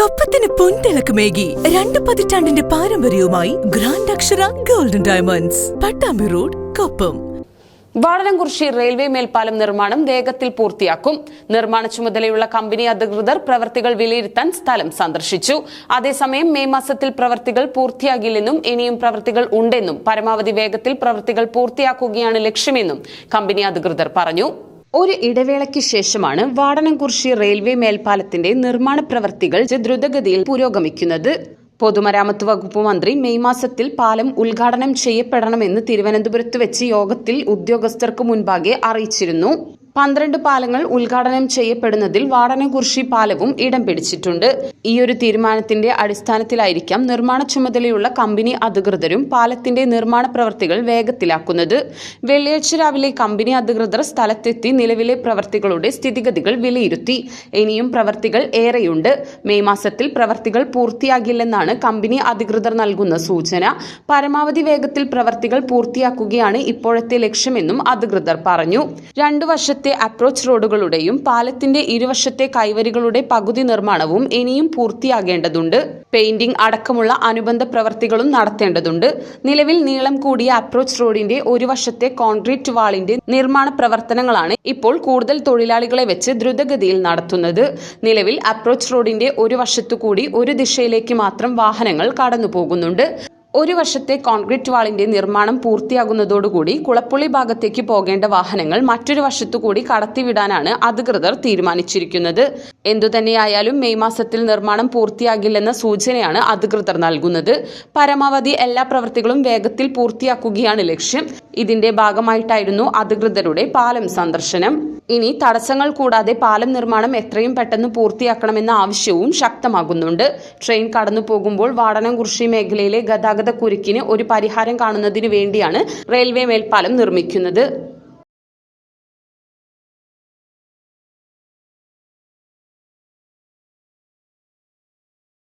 കൊപ്പത്തിന് പൊൻതിളക്കമേകി രണ്ട് പതിറ്റാണ്ടിന്റെ പാരമ്പര്യവുമായി grand Akshara golden diamonds Pattambi road Koppam Vadanamkurissi railway മേൽപ്പാലം നിർമ്മാണം വേഗത്തിൽ പൂർത്തിയാക്കും. നിർമ്മാണ ചുമതലയുള്ള കമ്പനി അധികൃതർ പ്രവർത്തികൾ വിലയിരുത്താൻ സ്ഥലം സന്ദർശിച്ചു. അതേസമയം മെയ് മാസത്തിൽ പ്രവർത്തികൾ പൂർത്തിയാകില്ലെന്നും ഇനിയും പ്രവർത്തികൾ ഉണ്ടെന്നും പരമാവധി വേഗത്തിൽ പ്രവർത്തികൾ പൂർത്തിയാക്കുകയാണ് ലക്ഷ്യമെന്നും കമ്പനി അധികൃതർ പറഞ്ഞു. ഒരു ഇടവേളയ്ക്ക് ശേഷമാണ് വാടനംകുറിശി റെയിൽവേ മേൽപ്പാലത്തിന്റെ നിർമ്മാണ പ്രവർത്തികൾ ദ്രുതഗതിയിൽ പുരോഗമിക്കുന്നത്. പൊതുമരാമത്ത് വകുപ്പ് മന്ത്രി മെയ് മാസത്തിൽ പാലം ഉദ്ഘാടനം ചെയ്യപ്പെടണമെന്ന് തിരുവനന്തപുരത്ത് വെച്ച് യോഗത്തിൽ ഉദ്യോഗസ്ഥർക്ക് മുൻപാകെ അറിയിച്ചിരുന്നു. പന്ത്രണ്ട് പാലങ്ങൾ ഉദ്ഘാടനം ചെയ്യപ്പെടുന്നതിൽ വാടനകുർശി പാലവും ഇടം പിടിച്ചിട്ടുണ്ട്. ഈ ഒരു തീരുമാനത്തിന്റെ അടിസ്ഥാനത്തിലായിരിക്കാം നിർമ്മാണ ചുമതലയുള്ള കമ്പനി അധികൃതരും പാലത്തിന്റെ നിർമ്മാണ പ്രവർത്തികൾ വേഗത്തിലാക്കുന്നത്. വെള്ളിയാഴ്ച രാവിലെ കമ്പനി അധികൃതർ സ്ഥലത്തെത്തി നിലവിലെ പ്രവർത്തികളുടെ സ്ഥിതിഗതികൾ വിലയിരുത്തി. ഇനിയും പ്രവർത്തികൾ ഏറെയുണ്ട്. മെയ് മാസത്തിൽ പ്രവർത്തികൾ പൂർത്തിയാകില്ലെന്നാണ് കമ്പനി അധികൃതർ നൽകുന്ന സൂചന. പരമാവധി വേഗത്തിൽ പ്രവർത്തികൾ പൂർത്തിയാക്കുകയാണ് ഇപ്പോഴത്തെ ലക്ഷ്യമെന്നും അധികൃതർ പറഞ്ഞു. രണ്ടു വശത്തെ അപ്രോച്ച് റോഡുകളുടെയും പാലത്തിന്റെ ഇരുവശത്തെ കൈവരികളുടെ പകുതി നിർമ്മാണവും ഇനിയും പൂർത്തിയാകേണ്ടതുണ്ട്. പെയിന്റിംഗ് അടക്കമുള്ള അനുബന്ധ പ്രവർത്തികളും നടത്തേണ്ടതുണ്ട്. നിലവിൽ നീളം കൂടിയ അപ്രോച്ച് റോഡിന്റെ ഒരു വശത്തെ കോൺക്രീറ്റ് വാളിന്റെ നിർമ്മാണ പ്രവർത്തനങ്ങളാണ് ഇപ്പോൾ കൂടുതൽ തൊഴിലാളികളെ വെച്ച് ദ്രുതഗതിയിൽ നടത്തുന്നത്. നിലവിൽ അപ്രോച്ച് റോഡിന്റെ ഒരു വശത്തു കൂടി ഒരു ദിശയിലേക്ക് മാത്രം വാഹനങ്ങൾ കടന്നു പോകുന്നുണ്ട് ഒരു വർഷത്തെ കോൺക്രീറ്റ് വാളിന്റെ നിർമ്മാണം പൂർത്തിയാകുന്നതോടുകൂടി കുളപ്പുള്ളി ഭാഗത്തേക്ക് പോകേണ്ട വാഹനങ്ങൾ മറ്റൊരു വർഷത്തുകൂടി കടത്തിവിടാനാണ് അധികൃതർ തീരുമാനിച്ചിരിക്കുന്നത്. എന്തുതന്നെയായാലും മെയ് മാസത്തിൽ നിർമ്മാണം പൂർത്തിയാകില്ലെന്ന സൂചനയാണ് അധികൃതർ നൽകുന്നത്. പരമാവധി എല്ലാ പ്രവൃത്തികളും വേഗത്തിൽ പൂർത്തിയാക്കുകയാണ് ലക്ഷ്യം. ഇതിന്റെ ഭാഗമായിട്ടായിരുന്നു അധികൃതരുടെ പാലം സന്ദർശനം. ഇനി തടസ്സങ്ങൾ കൂടാതെ പാലം നിർമ്മാണം എത്രയും പെട്ടെന്ന് പൂർത്തിയാക്കണമെന്ന ആവശ്യവും ശക്തമാകുന്നുണ്ട്. ട്രെയിൻ കടന്നു പോകുമ്പോൾ വാടനംകുറിശി മേഖലയിലെ ഗതാഗത കുരുക്കിന് ഒരു പരിഹാരം കാണുന്നതിന് വേണ്ടിയാണ് റെയിൽവേ മേൽപ്പാലം നിർമ്മിക്കുന്നത്.